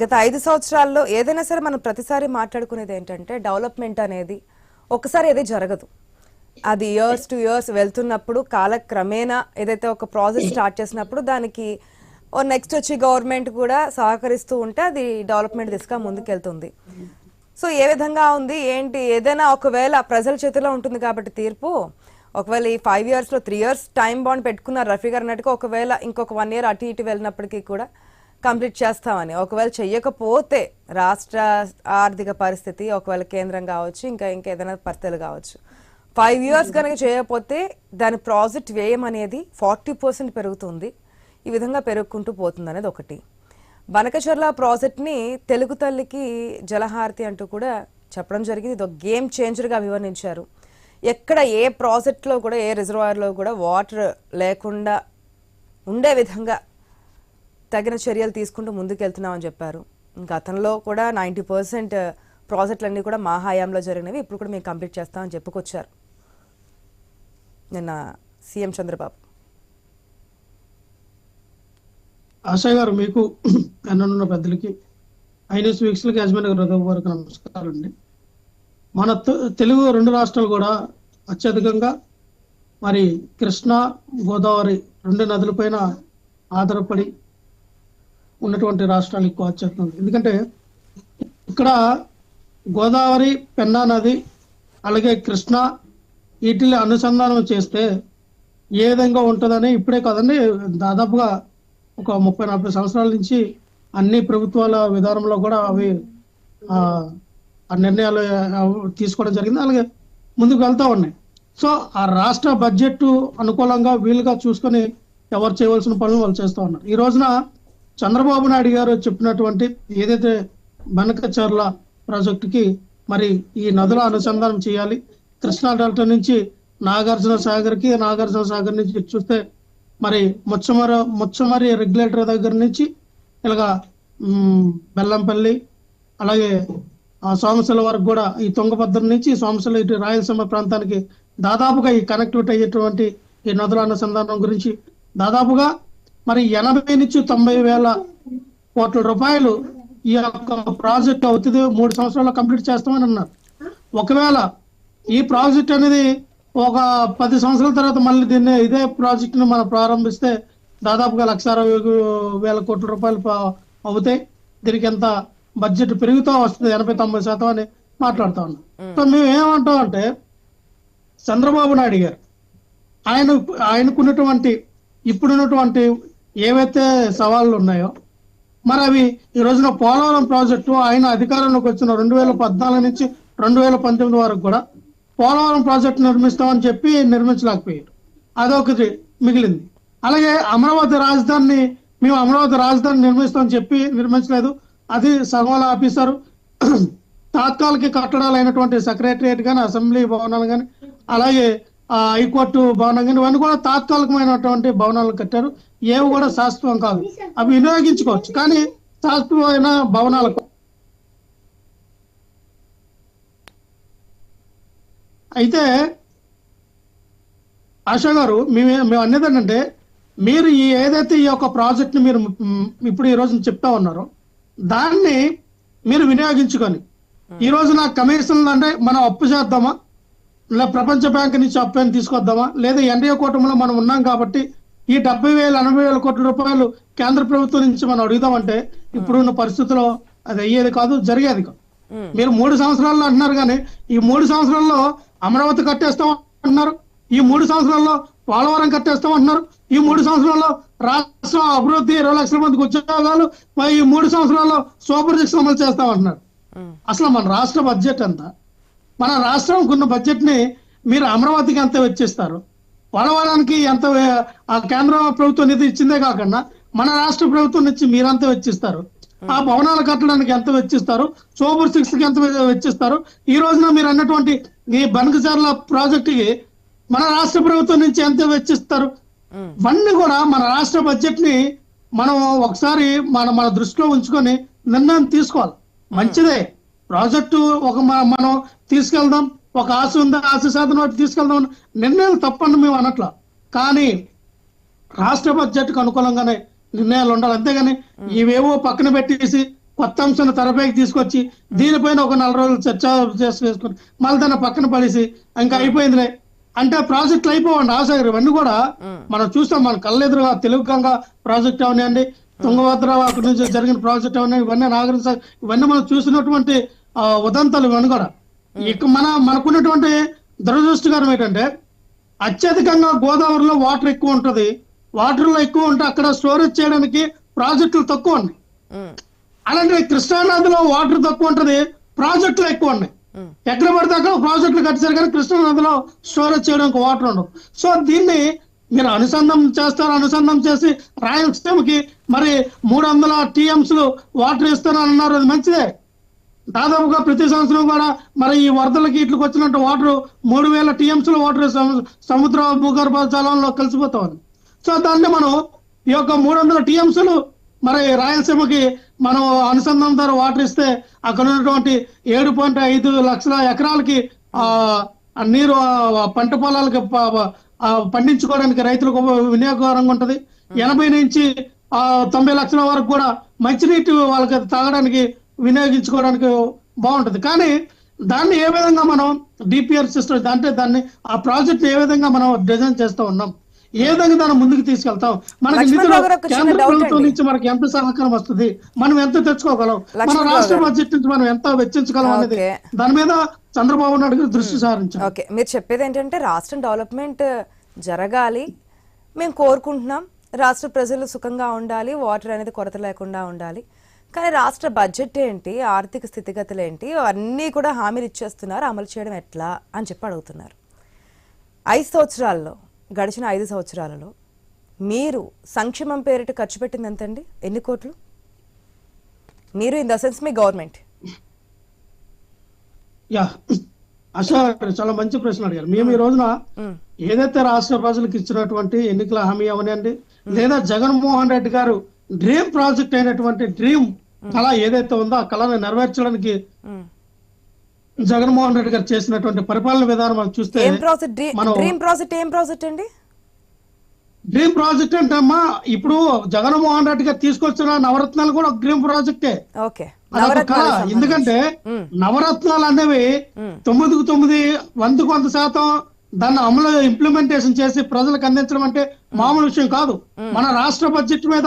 గత ఐదు సంవత్సరాల్లో ఏదైనా సరే మనం ప్రతిసారి మాట్లాడుకునేది ఏంటంటే డెవలప్మెంట్ అనేది ఒకసారి ఏది జరగదు. అది ఇయర్స్ టు ఇయర్స్ వెళ్తున్నప్పుడు కాలక్రమేణా ఏదైతే ఒక ప్రాజెక్ట్ స్టార్ట్ చేసినప్పుడు దానికి ఓ నెక్స్ట్ వచ్చి గవర్నమెంట్ కూడా సహకరిస్తూ ఉంటే అది డెవలప్మెంట్ దిశగా ముందుకెళ్తుంది. సో ఏ విధంగా ఉంది? ఏంటి? ఏదైనా ఒకవేళ ప్రజల చేతిలో ఉంటుంది కాబట్టి తీర్పు. ఒకవేళ ఈ ఫైవ్ ఇయర్స్లో త్రీ ఇయర్స్ టైం బాండ్ పెట్టుకున్నారు రఫీ గారు అన్నట్టుగా ఒకవేళ ఇంకొక వన్ ఇయర్ అటు ఇటు వెళ్ళినప్పటికీ కూడా కంప్లీట్ చేస్తామని. ఒకవేళ చెయ్యకపోతే రాష్ట్ర ఆర్థిక పరిస్థితి ఒకవేళ కేంద్రం కావచ్చు ఇంకా ఇంకా ఏదైనా పరిస్థితులు కావచ్చు. ఫైవ్ ఇయర్స్ కనుక చేయకపోతే దాని ప్రాజెక్ట్ వ్యయం అనేది ఫార్టీ పర్సెంట్ పెరుగుతుంది. ఈ విధంగా పెరుగుకుంటూ పోతుంది అనేది ఒకటి. బనకచర్ల ప్రాజెక్ట్ని తెలుగు తల్లికి జలహారతి అంటూ కూడా చెప్పడం జరిగింది. ఇది ఒక గేమ్ చేంజర్గా వివరించారు ఎక్కడ ఏ ప్రాజెక్ట్లో కూడా ఏ రిజర్వాయర్లో కూడా వాటర్ లేకుండా ఉండే విధంగా తగిన చర్యలు తీసుకుంటూ ముందుకెళ్తున్నామని చెప్పారు. గతంలో కూడా నైంటీ పర్సెంట్ ప్రాజెక్టులన్నీ కూడా మా హయాంలో జరిగినవి. ఇప్పుడు కూడా మేము కంప్లీట్ చేస్తామని చెప్పుకొచ్చారు. నిన్న సీఎం చంద్రబాబు. ఆశా గారు మీకు అన్ననున్న పెద్దలకి ఐన్యూస్ వీక్స్లకి యజమాని గారు హృదయపూర్వక నమస్కారాలండి. మన తెలుగు రెండు రాష్ట్రాలు కూడా అత్యధికంగా మరి కృష్ణా గోదావరి రెండు నదులపైన ఆధారపడి ఉన్నటువంటి రాష్ట్రాలు ఎక్కువ వచ్చేస్తుంది ఎందుకంటే ఇక్కడ గోదావరి పెన్నా నది అలాగే కృష్ణా వీటిని అనుసంధానం చేస్తే ఏ విధంగా ఉంటుందని ఇప్పుడే కదండి దాదాపుగా ఒక ముప్పై నలభై సంవత్సరాల నుంచి అన్ని ప్రభుత్వాల విధానంలో కూడా అవి ఆ నిర్ణయాలు తీసుకోవడం జరిగింది. అలాగే ముందుకు వెళ్తా ఉన్నాయి. సో ఆ రాష్ట్ర బడ్జెట్ అనుకూలంగా వీలుగా చూసుకొని ఎవరు చేయవలసిన పనులు వాళ్ళు చేస్తూ ఉన్నారు. ఈ రోజున చంద్రబాబు నాయుడు గారు చెప్పినటువంటి ఏదైతే బనకచర్ల ప్రాజెక్టుకి మరి ఈ నదుల అనుసంధానం చేయాలి కృష్ణా డెల్టా నుంచి నాగార్జున సాగర్కి నాగార్జున సాగర్ నుంచి చూస్తే మరి ముచ్చమర ముచ్చమరి రెగ్యులేటర్ దగ్గర నుంచి ఇలాగా బెల్లంపల్లి అలాగే ఆ సోమశిల వరకు కూడా ఈ తుంగభద్ర నుంచి సోమశిల ఇటు రాయలసీమ ప్రాంతానికి దాదాపుగా ఈ కనెక్టివిటీ అయ్యేటువంటి ఈ నదుల అనుసంధానం గురించి దాదాపుగా మరి ఎనభై నుంచి తొంభై వేల కోట్ల రూపాయలు ఈ యొక్క ప్రాజెక్ట్ అవుతుంది. మూడు సంవత్సరాల్లో కంప్లీట్ చేస్తామని అన్నారు. ఒకవేళ ఈ ప్రాజెక్ట్ అనేది ఒక పది సంవత్సరాల తర్వాత మళ్ళీ దీన్ని ఇదే ప్రాజెక్ట్ని మనం ప్రారంభిస్తే దాదాపుగా లక్ష అరవై వేల కోట్ల రూపాయలు అవుతాయి. దీనికి ఎంత బడ్జెట్ పెరుగుతూ వస్తుంది. ఎనభై తొంభై శాతం అని మాట్లాడుతా ఉన్నాం. సో మేము ఏమంటాం అంటే చంద్రబాబు నాయుడు గారు ఆయన ఆయనకున్నటువంటి ఇప్పుడున్నటువంటి ఏవైతే సవాళ్ళు ఉన్నాయో మరి అవి ఈ రోజున పోలవరం ప్రాజెక్టు ఆయన అధికారంలోకి వచ్చిన రెండు వేల పద్నాలుగు నుంచి రెండు వేల పంతొమ్మిది వరకు కూడా పోలవరం ప్రాజెక్టు నిర్మిస్తామని చెప్పి నిర్మించలేకపోయారు. అదొకటి మిగిలింది. అలాగే అమరావతి రాజధానిని మేము అమరావతి రాజధాని నిర్మిస్తామని చెప్పి నిర్మించలేదు. అది సగంలో ఆపేశారు తాత్కాలిక కట్టడాలు అయినటువంటి సెక్రటరియట్ కానీ అసెంబ్లీ భవనాలు కానీ అలాగే ఆ హైకోర్టు భవనం కానీ ఇవన్నీ కూడా తాత్కాలికమైనటువంటి భవనాలు కట్టారు. ఏవి కూడా శాశ్వతం కాదు. అవి వినియోగించుకోవచ్చు కానీ శాశ్వతమైన భవనాలకు అయితే ఆశా గారు మేము మేము అనేది ఏంటంటే మీరు ఈ ఏదైతే ఈ యొక్క ప్రాజెక్ట్ని మీరు ఇప్పుడు ఈ రోజున చెప్తా ఉన్నారో దాన్ని మీరు వినియోగించుకొని ఈ నా కమిషన్ అంటే మనం అప్పు చేద్దామా? లేదా ప్రపంచ బ్యాంక్ నుంచి అప్పు అని తీసుకొద్దామా? లేదా ఎన్డీఏ కూటమిలో మనం ఉన్నాం కాబట్టి ఈ డెబ్బై వేల ఎనభై వేల కోట్ల రూపాయలు కేంద్ర ప్రభుత్వం నుంచి మనం అడుగుదామంటే ఇప్పుడున్న పరిస్థితిలో అది అయ్యేది కాదు జరిగేది కాదు. మీరు మూడు సంవత్సరాల్లో అంటున్నారు కానీ ఈ మూడు సంవత్సరాల్లో అమరావతి కట్టేస్తాం అంటున్నారు ఈ మూడు సంవత్సరాల్లో పోలవరం కట్టేస్తాం అంటున్నారు ఈ మూడు సంవత్సరాల్లో రాష్ట్ర అభివృద్ధి ఇరవై లక్షల మందికి ఉద్యోగాలు మరి ఈ మూడు సంవత్సరాల్లో సూపర్ సిక్స్ అమలు చేస్తాం అంటున్నారు అసలు మన రాష్ట్ర బడ్జెట్ ఎంత? మన రాష్ట్రం ఉన్న బడ్జెట్ని మీరు అమరావతికి ఎంత వెచ్చిస్తారు పోలవరానికి ఎంత కేంద్ర ప్రభుత్వం నిధి ఇచ్చిందే కాకుండా మన రాష్ట్ర ప్రభుత్వం నుంచి మీరంతా వెచ్చిస్తారు. ఆ భవనాలు కట్టడానికి ఎంత వెచ్చిస్తారు? సూపర్ సిక్స్కి ఎంత వెచ్చిస్తారు? ఈ రోజున మీరు అన్నటువంటి ఈ బనకచర్ల ప్రాజెక్టుకి మన రాష్ట్ర ప్రభుత్వం నుంచి ఎంత వెచ్చిస్తారు? ఇవన్నీ కూడా మన రాష్ట్ర బడ్జెట్ని మనం ఒకసారి మన మన దృష్టిలో ఉంచుకొని నిర్ణయం తీసుకోవాలి. మంచిదే. ప్రాజెక్టు ఒక మనం తీసుకెళ్దాం. ఒక ఆశ ఉందా? ఆశ శాతం ఒకటి తీసుకెళ్దాం అని నిర్ణయం తప్పని మేము అనట్లా. కానీ రాష్ట్ర బడ్జెట్కు అనుకూలంగానే నిర్ణయాలు ఉండాలి. అంతేగాని ఇవేవో పక్కన పెట్టేసి కొత్త అంశాన్ని తెరపైకి తీసుకొచ్చి దీనిపైన ఒక నెల రోజులు చర్చ చేసి వేసుకుని మళ్ళీ దాన్ని పక్కన పడేసి ఇంకా అయిపోయిందిలే. అంటే ప్రాజెక్టులు అయిపోవండి ఆశగారు ఇవన్నీ కూడా మనం చూస్తాం. మన కళ్ళెదురుగా తెలుగు గంగ ప్రాజెక్ట్ అవనివ్వండి తుంగభద్ర అక్కడి నుంచి జరిగిన ప్రాజెక్ట్ అవనివ్వండి ఇవన్నీ నాగరిక ఇవన్నీ మనం చూసినటువంటి ఉదంతాలు ఇవన్నీ కూడా. ఇక మన మనకున్నటువంటి దురదృష్టకరం ఏంటంటే అత్యధికంగా గోదావరిలో వాటర్ ఎక్కువ ఉంటది. వాటర్లో ఎక్కువ ఉంటే అక్కడ స్టోరేజ్ చేయడానికి ప్రాజెక్టులు తక్కువ ఉన్నాయి. ఉమ్, అలాంటి కృష్ణానదిలో వాటర్ తక్కువ ఉంటది ప్రాజెక్టులు ఎక్కువ ఉన్నాయి. ఎక్కడ పడితే అక్కడ ప్రాజెక్టులు కట్టారు కానీ కృష్ణానదిలో స్టోరేజ్ చేయడానికి వాటర్ ఉండవు. సో దీన్ని మీరు అనుసంధానం చేస్తారు అనుసంధానం చేసి రాయలసీమకి మరి మూడు వందల టీఎంస్ వాటర్ ఇస్తారని అన్నారు అది మంచిదే. దాదాపుగా ప్రతి సంవత్సరం కూడా మరి ఈ వరదలకి ఇట్లకి వచ్చినట్టు వాటర్ మూడు వేల టీఎంస్లో వాటర్ సము- సముద్ర భూగర్భ జలంలో కలిసిపోతా ఉంది సో దాన్ని మనం ఈ యొక్క మూడు వందల టీఎంసీలు మరి రాయలసీమకి మనం అనుసంధానం ద్వారా వాటర్ ఇస్తే అక్కడ ఉన్నటువంటి ఏడు పాయింట్ ఐదు లక్షల ఎకరాలకి ఆ నీరు పంట పొలాలకి పండించుకోవడానికి రైతులకు వినియోగకరంగా ఉంటది. ఎనభై నుంచి ఆ తొంభై లక్షల వరకు కూడా మంచినీటి వాళ్ళకి తాగడానికి వినియోగించుకోవడానికి బాగుంటది కానీ దాన్ని ఏ విధంగా మనం డిపిఆర్ సిస్టమ్ అంటే దాన్ని ఆ ప్రాజెక్ట్ ఏ విధంగా మనం డిజైన్ చేస్తూ ఉన్నాం ఏ విధంగా దాన్ని ముందుకు తీసుకెళ్తాం మనకి నిధులు కేంద్ర ప్రభుత్వం. నుంచి మనకి ఎంత సహకారం వస్తుంది మనం ఎంత తెచ్చుకోగలం మన రాష్ట్ర. బడ్జెట్ నుంచి మనం ఎంత వెచ్చించగలం అనేది. దాని మీద చంద్రబాబు నాయుడు గారు దృష్టి సారించారు ఓకే మీరు చెప్పేది ఏంటంటే రాష్ట్రం డెవలప్మెంట్ జరగాలి మేము కోరుకుంటున్నాం రాష్ట్ర ప్రజలు సుఖంగా ఉండాలి వాటర్ అనేది కొరత లేకుండా ఉండాలి కానీ రాష్ట్ర బడ్జెట్ ఏంటి ఆర్థిక స్థితిగతులు ఏంటి అన్నీ కూడా హామీలు ఇచ్చేస్తున్నారు. అమలు చేయడం ఎట్లా అని చెప్పి అడుగుతున్నారు. ఐదు సంవత్సరాల్లో గడిచిన ఐదు సంవత్సరాలలో మీరు సంక్షేమం పేరిట ఖర్చు పెట్టింది ఎంతండి? ఎన్ని కోట్లు? మీరు ఇన్ ద సెన్స్ మీ గవర్నమెంట్ యా చాలా మంచి ప్రశ్న అడిగారు. మేము ఈ రోజున ఏదైతే రాష్ట్ర ప్రజలకు ఇచ్చినటువంటి ఎన్నికల హామీ అవనండి లేదా జగన్మోహన్ రెడ్డి గారు డ్రీమ్ ప్రాజెక్ట్ అయినటువంటి డ్రీమ్ కళ ఏదైతే ఉందో ఆ కళను నెరవేర్చడానికి జగన్మోహన్ రెడ్డి గారు చేసినటువంటి పరిపాలన విధానం మనం చూస్తే డ్రీమ్ ప్రాజెక్ట్ ఏం ప్రాజెక్ట్ అండి? డ్రీమ్ ప్రాజెక్ట్ అంటే అమ్మా ఇప్పుడు జగన్మోహన్ రెడ్డి గారు తీసుకొచ్చిన నవరత్నాలు కూడా ఒక డ్రీమ్ ప్రాజెక్టే. ఓకే. కళ. ఎందుకంటే. నవరత్నాలు అనేవి మ్మ్. తొమ్మిదికి తొమ్మిది వందకు వంద శాతం దాన్ని అమలు ఇంప్లిమెంటేషన్ చేసి ప్రజలకు అందించడం అంటే మామూలు విషయం కాదు. మన రాష్ట్ర బడ్జెట్ మీద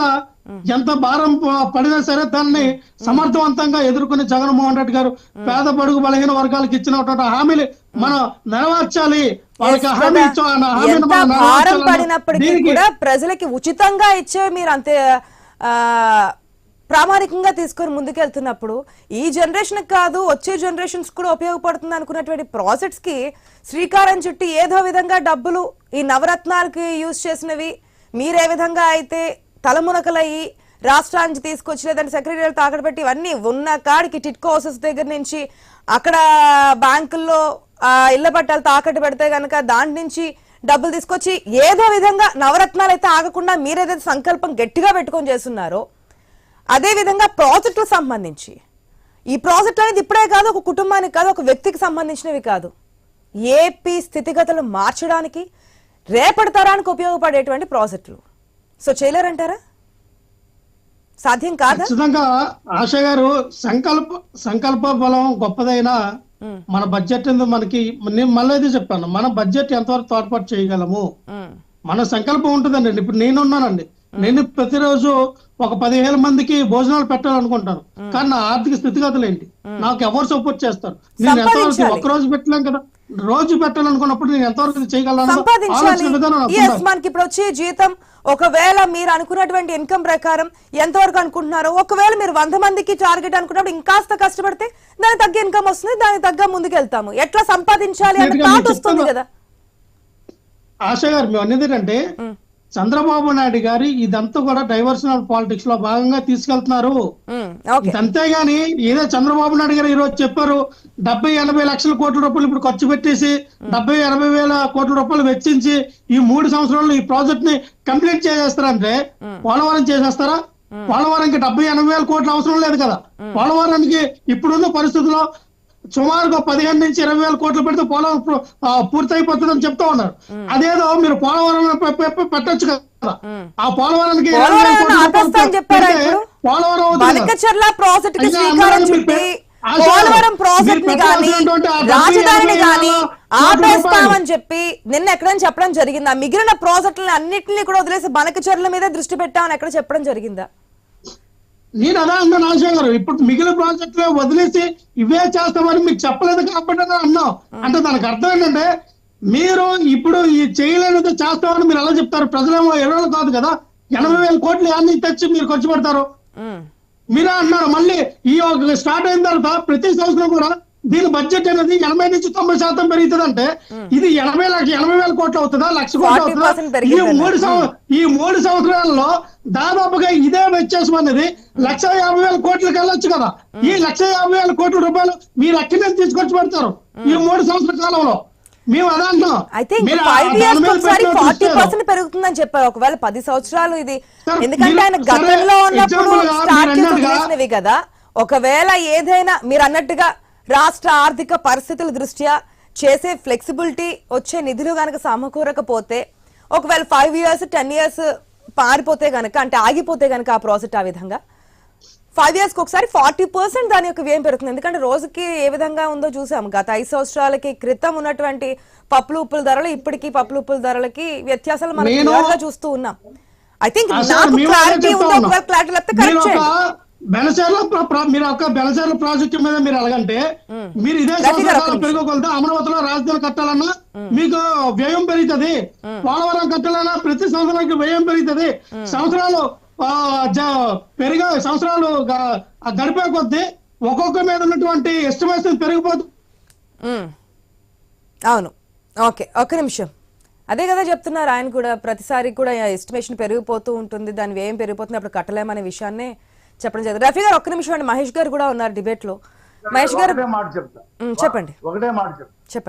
ఎంత భారం పడినా సరే దాన్ని సమర్థవంతంగా ఎదుర్కొనే జగన్మోహన్ రెడ్డి గారు పేద బడుగు బలహీన వర్గాలకు ఇచ్చినటువంటి హామీలు మనం నెరవేర్చాలి. వాళ్ళకి హామీ భారం పడినప్పటికీ కూడా ప్రజలకి ఉచితంగా ఇచ్చే మీరు అంతే ఆ, ప్రామాణికంగా తీసుకొని ముందుకెళ్తున్నప్పుడు ఈ జనరేషన్ కాదు వచ్చే జనరేషన్స్ కూడా ఉపయోగపడుతుంది అనుకున్నటువంటి ప్రాజెక్ట్స్కి శ్రీకారం చుట్టి ఏదో విధంగా డబ్బులు ఈ నవరత్నాలకి యూజ్ చేసినవి మీరే విధంగా అయితే తలమునకలయ్యి రాష్ట్రానికి తీసుకొచ్చి లేదంటే సెక్రటరీలు తాకడ పెట్టి ఇవన్నీ ఉన్న కాడికి టిట్కో హౌసెస్ దగ్గర నుంచి అక్కడ బ్యాంకుల్లో ఇళ్ళ పట్టాలు తాకట్టు పెడితే గనక దాని నుంచి డబ్బులు తీసుకొచ్చి ఏదో విధంగా నవరత్నాలు అయితే ఆగకుండా మీరేదైతే సంకల్పం గట్టిగా పెట్టుకొని చేస్తున్నారో అదే విధంగా ప్రాజెక్టులకు సంబంధించి. ఈ ప్రాజెక్ట్ అనేది ఇప్పుడే కాదు ఒక కుటుంబానికి కాదు ఒక వ్యక్తికి సంబంధించినవి కాదు. ఏపీ స్థితిగతులు మార్చడానికి రేపటి తరానికి ఉపయోగపడేటువంటి ప్రాజెక్టులు. సో చేయలేరంటారా? సాధ్యం కాదా? ఖచ్చితంగా ఆశ గారు సంకల్ప సంకల్ప బలం గొప్పదైనా మన బడ్జెట్ మనకి నేను మళ్ళీ ఇది చెప్పాను మన బడ్జెట్ ఎంతవరకు తోడ్పాటు చేయగలము? మన సంకల్పం ఉంటుందండి. ఇప్పుడు నేనున్నానండి. నేను ప్రతిరోజు ఒక పదివేల మందికి భోజనాలు పెట్టాలనుకుంటాను. కానీ నా ఆర్థిక స్థితిగతులు ఏంటి? నాకు ఎవరు సపోర్ట్ చేస్తారు? నేను ఎంతవరకు రోజు పెట్టలేం కదా. రోజు పెట్టాలనుకున్నప్పుడు నేను ఎంతవరకు చేయగలను. మనకి ఇప్పుడు వచ్చే జీతం. ఒకవేళ మీరు అనుకున్నటువంటి ఇన్కమ్ ప్రకారం ఎంతవరకు అనుకుంటున్నారో ఒకవేళ మీరు వంద మందికి టార్గెట్ అనుకున్నప్పుడు ఇంకాస్త కష్టపడితే దానికి తగ్గ ఇన్కమ్ వస్తుంది దానికి తగ్గ ముందుకు వెళ్తాము ఎట్లా సంపాదించాలి గా థాట్ వస్తుంది కదా. ఆశ గారు మేము అనేది ఏంటంటే చంద్రబాబు నాయుడు గారి ఇదంతా కూడా డైవర్షనల్ పాలిటిక్స్లో భాగంగా తీసుకెళ్తున్నారు. అంతేగాని ఏదో చంద్రబాబు నాయుడు గారు ఈ రోజు చెప్పారు డెబ్బై ఎనభై లక్షల కోట్ల రూపాయలు ఇప్పుడు ఖర్చు పెట్టేసి డెబ్బై ఎనభై వేల కోట్ల రూపాయలు వెచ్చించి ఈ మూడు సంవత్సరాల్లో ఈ ప్రాజెక్ట్ని కంప్లీట్ చేసేస్తారంటే పోలవరం చేసేస్తారా? పోలవరంకి డెబ్బై ఎనభై వేల కోట్ల అవసరం లేదు కదా. పోలవరానికి ఇప్పుడున్న పరిస్థితుల్లో సుమారుగా పదిహేను నుంచి ఇరవై వేల కోట్లు పెడితే పోలవరం పూర్తయిపోతుందని చెప్తా ఉన్నారు. అదేదో మీరు పోలవరం పెట్టొచ్చు కదా. ఆ పోలవరానికి పోలవరం? పోలవరం ప్రాజెక్ట్ పోలవరం రాజధానిని గాని ఆపేస్తామని చెప్పి నిన్న ఎక్కడైనా చెప్పడం జరిగిందా? మిగిలిన ప్రాజెక్టులను అన్నింటినీ కూడా వదిలేసి బనకచర్ల మీద దృష్టి పెట్టామని ఎక్కడ చెప్పడం జరిగిందా? నేను అదే అన్నా నాశనం. గారు ఇప్పుడు మిగిలిన ప్రాజెక్టులు వదిలేసి ఇవే చేస్తామని మీకు చెప్పలేదు కాబట్టి అన్నాం అంటే దానికి అర్థం ఏంటంటే మీరు ఇప్పుడు ఈ చేయలేనిది చేస్తామని మీరు ఎలా చెప్తారు? ప్రజలేమో ఇరవై వేలు కాదు కదా ఎనభై వేల కోట్లు అన్ని తెచ్చి మీరు ఖర్చు పెడతారు. మీరే అన్నారు. మళ్ళీ ఈ స్టార్ట్ అయిన తర్వాత ప్రతి సంవత్సరం కూడా దీని బడ్జెట్ అనేది ఎనభై నుంచి తొంభై శాతం పెరుగుతుంది అంటే ఇది ఎనభై లక్ష ఎనభై వేల కోట్లు అవుతుందా? లక్ష కోట్లు 40% అవుతుందా? ఈ. మూడు ఈ మూడు సంవత్సరాల్లో దాదాపుగా ఇదే వ్యత్యాసం అనేది లక్ష యాభై వేల కోట్లకి వెళ్ళొచ్చు కదా. ఈ లక్ష యాభై వేల కోట్ల రూపాయలు మీరు ఎక్కడి నుంచి తీసుకొచ్చి పెడతారు ఈ మూడు సంవత్సరాల కాలంలో. మేము అదే అయితే ఫైవ్ ఇయర్స్ ఒకసారి ఫార్టీ పర్సెంట్ పెరుగుతుందని చెప్పారు. ఒకవేళ పది సంవత్సరాలు ఇది ఎందుకంటే ఆయన గతంలో ఉన్నప్పుడు స్టార్ట్ మీరు చేసి అన్నట్టుగా- వదిలేసినవి కదా. ఒకవేళ ఏదైనా మీరు అన్నట్టుగా రాష్ట్ర ఆర్థిక పరిస్థితుల దృష్ట్యా చేసే ఫ్లెక్సిబిలిటీ వచ్చే నిధులు గనక సమకూరకపోతే ఒకవేళ ఫైవ్ ఇయర్స్ టెన్ ఇయర్స్ పారిపోతే గనక అంటే ఆగిపోతే గనక ఆ ప్రాజెక్ట్ ఆ విధంగా? ఫైవ్ ఇయర్స్కి ఒకసారి ఫార్టీ పర్సెంట్ దాని యొక్క వ్యయం పెరుగుతుంది. ఎందుకంటే రోజుకి ఏ విధంగా ఉందో చూసాం గత ఐదు సంవత్సరాలకి క్రితం ఉన్నటువంటి పప్పులు ఉప్పుల ధరలు ఇప్పటికి పప్పులు ఉప్పుల ధరలకి వ్యత్యాసాలు మనం చూస్తూ ఉన్నాం. ఐ థింక్ నాకు క్లారిటీ ఉందో క్లారిటీ లేకపోతే కరెక్ట్ చేయండి. ప్ర- మీరు ఒక బెనచర్ల ప్రాజెక్టు మీద మీరు ఎలాగంటే మీరు ఇదే సంవత్సరాలు. పెరుగుకొలత అమరావతిలో రాజధాని కట్టాలన్నా మీకు వ్యయం పెరుగుతుంది. పోలవరం కట్టాలన్నా ప్రతి సంవత్సరానికి వ్యయం పెరుగుతుంది. సంవత్సరాలు పెరిగే సంవత్సరాలు గడిపే కొద్దీ ఒక్కొక్క మీద ఉన్నటువంటి ఎస్టిమేషన్ పెరిగిపోతుంది. అవును. ఓకే ఒక్క నిమిషం. అదే కదా చెప్తున్నారు ఆయన కూడా ప్రతిసారి కూడా ఎస్టిమేషన్ పెరిగిపోతూ ఉంటుంది దాని వ్యయం పెరిగిపోతుంది అప్పుడు కట్టలేమనే విషయాన్నే చెప్పడం జరిగింది. రఫీ గారు ఒక్క నిమిషం అండి. మహేష్ గారు కూడా ఉన్నారు డిబేట్లో మహేష్ గారు మాట చెప్తా. చెప్పండి. ఒకటే మాట చెప్తా. చెప్పండి.